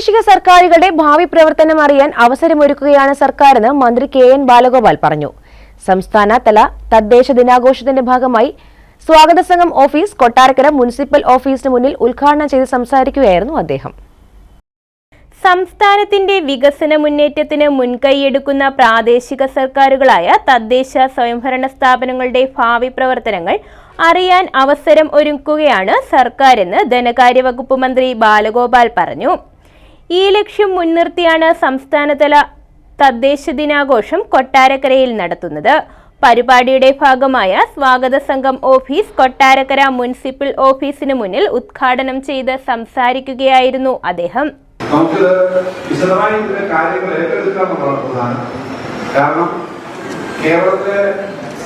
പ്രാദേശിക സർക്കാരുകളുടെ ഭാവി പ്രവർത്തനം അറിയാൻ അവസരമൊരുക്കുകയാണ് സർക്കാരെന്ന് മന്ത്രി കെ എൻ ബാലഗോപാൽ പറഞ്ഞു. സംസ്ഥാന തല തദ്ദേശ ദിനാഘോഷത്തിന്റെ ഭാഗമായി സ്വാഗത സംഘം ഓഫീസ് കൊട്ടാരക്കര മുനിസിപ്പൽ ഓഫീസിന് മുന്നിൽ ഉദ്ഘാടനം ചെയ്ത് സംസാരിക്കുകയായിരുന്നു അദ്ദേഹം. സംസ്ഥാനത്തിന്റെ വികസന മുന്നേറ്റത്തിന് മുൻകൈയെടുക്കുന്ന പ്രാദേശിക സർക്കാരുകളായ തദ്ദേശ സ്വയംഭരണ സ്ഥാപനങ്ങളുടെ ഭാവി പ്രവർത്തനങ്ങൾ അറിയാൻ അവസരം ഒരുക്കുകയാണ് സർക്കാരെന്ന് ധനകാര്യ വകുപ്പ് മന്ത്രി ബാലഗോപാൽ പറഞ്ഞു. ഈ ലക്ഷ്യം മുൻനിർത്തിയാണ് സംസ്ഥാനതല തദ്ദേശ ദിനാഘോഷം കൊട്ടാരക്കരയിൽ നടത്തുന്നത്. പരിപാടിയുടെ ഭാഗമായ സ്വാഗത സംഘം ഓഫീസ് കൊട്ടാരക്കര മുനിസിപ്പൽ ഓഫീസിന് മുന്നിൽ ഉദ്ഘാടനം ചെയ്ത് സംസാരിക്കുകയായിരുന്നു അദ്ദേഹം. കാരണം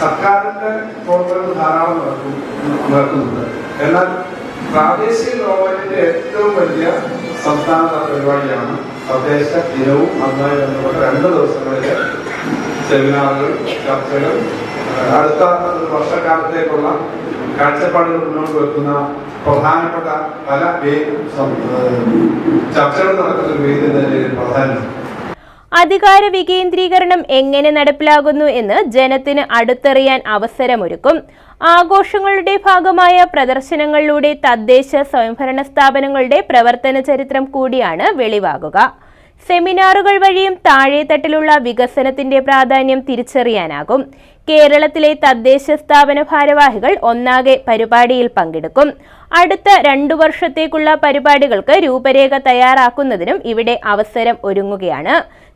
സർക്കാരിന്റെ പ്രവർത്തനങ്ങൾ ധാരാളം നടക്കും നടക്കുന്നുണ്ട്. എന്നാൽ പ്രാദേശിക ഗവൺമെന്റിന്റെ ഏറ്റവും വലിയ സംസ്ഥാന പരിപാടിയാണ് തദ്ദേശ ദിനവും അതുമായി ബന്ധപ്പെട്ട രണ്ട് ദിവസങ്ങളിലെ സെമിനാറുകൾ ചർച്ചകൾ. അടുത്ത വർഷക്കാലത്തേക്കുള്ള കാഴ്ചപ്പാടുകൾ മുന്നോട്ട് വെക്കുന്ന പ്രധാനപ്പെട്ട പല ചർച്ചകൾ നടക്കുന്ന വേദി തന്നെ പ്രാധാന്യം അധികാര വികേന്ദ്രീകരണം എങ്ങനെ നടപ്പിലാകുന്നു എന്ന് ജനത്തിന് അടുത്തറിയാൻ അവസരമൊരുക്കും. ആഘോഷങ്ങളുടെ ഭാഗമായ പ്രദർശനങ്ങളിലൂടെ തദ്ദേശ സ്വയംഭരണ സ്ഥാപനങ്ങളുടെ പ്രവർത്തന ചരിത്രം കൂടിയാണ് വെളിവാകുക. സെമിനാറുകൾ വഴിയും താഴെത്തട്ടിലുള്ള വികസനത്തിന്റെ പ്രാധാന്യം തിരിച്ചറിയാനാകും. കേരളത്തിലെ തദ്ദേശ സ്ഥാപന ഭാരവാഹികൾ ഒന്നാകെ പരിപാടിയിൽ പങ്കെടുക്കും. അടുത്ത രണ്ടു വർഷത്തേക്കുള്ള പരിപാടികൾക്ക് രൂപരേഖ തയ്യാറാക്കുന്നതിനും ഇവിടെ അവസരം ഒരുങ്ങുകയാണ്.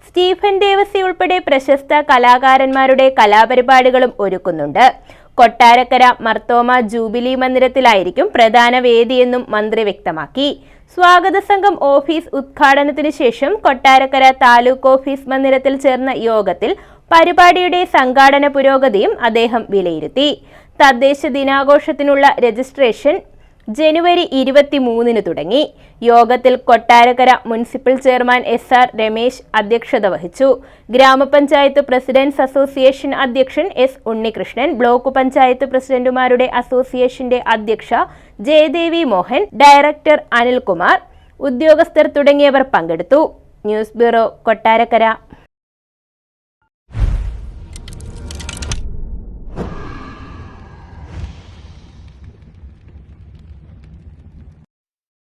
സ്റ്റീഫൻ ദേവസി ഉൾപ്പെടെ പ്രശസ്ത കലാകാരന്മാരുടെ കലാപരിപാടികളും ഒരുക്കുന്നുണ്ട്. കൊട്ടാരക്കര മർത്തോമ ജൂബിലി മന്ദിരത്തിലായിരിക്കും പ്രധാന വേദിയെന്നും മന്ത്രി വ്യക്തമാക്കി. സ്വാഗത സംഘം ഓഫീസ് ഉദ്ഘാടനത്തിന് ശേഷം കൊട്ടാരക്കര താലൂക്ക് ഓഫീസ് മന്ദിരത്തിൽ ചേർന്ന യോഗത്തിൽ പരിപാടിയുടെ സംഘാടന പുരോഗതിയും അദ്ദേഹം വിലയിരുത്തി. തദ്ദേശ ദിനാഘോഷത്തിനുള്ള രജിസ്ട്രേഷൻ ജനുവരി ഇരുപത്തിമൂന്നിന് തുടങ്ങി. യോഗത്തിൽ Kottarakkara municipal chairman S R Ramesh അധ്യക്ഷത വഹിച്ചു. ഗ്രാമപഞ്ചായത്ത് പ്രസിഡന്റ്സ് അസോസിയേഷൻ അധ്യക്ഷൻ എസ് ഉണ്ണികൃഷ്ണൻ ബ്ലോക്ക് പഞ്ചായത്ത് പ്രസിഡന്റുമാരുടെ അസോസിയേഷന്റെ അധ്യക്ഷ ജയദേവി മോഹൻ ഡയറക്ടർ അനിൽകുമാർ ഉദ്യോഗസ്ഥർ തുടങ്ങിയവർ പങ്കെടുത്തു. News bureau Kottarakkara.